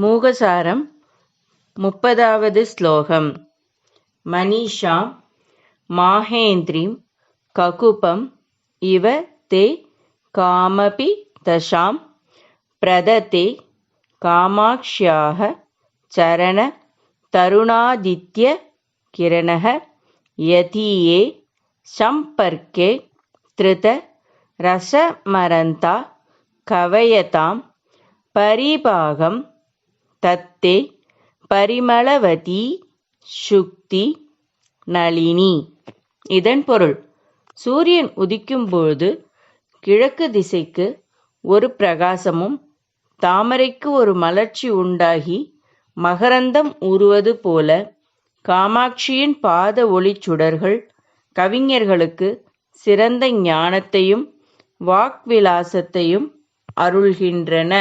மூகசாரம் முப்பதாவது ஸ்லோகம். மனிஷா மாஹேந்திரிம் ககுபம் இவ தே காமபி தசாம் பிரததே காமாக்ஷ்யாக சரண தருணாதித்ய கிரணக யதியே சம்பர்க்கே திருத ரசமரந்தா கவயதாம் பரிபாகம் தத்தே பரிமளவதி சுக்தி நளினி. இதன் பொருள் சூரியன் உதிக்கும்போது கிழக்கு திசைக்கு ஒரு பிரகாசமும் தாமரைக்கு ஒரு மலர்ச்சி உண்டாகி மகரந்தம் உருவது போல காமாட்சியின் பாத ஒளிச் சுடர்கள் கவிஞர்களுக்கு சிறந்த ஞானத்தையும் வாக்விலாசத்தையும் அருள்கின்றன.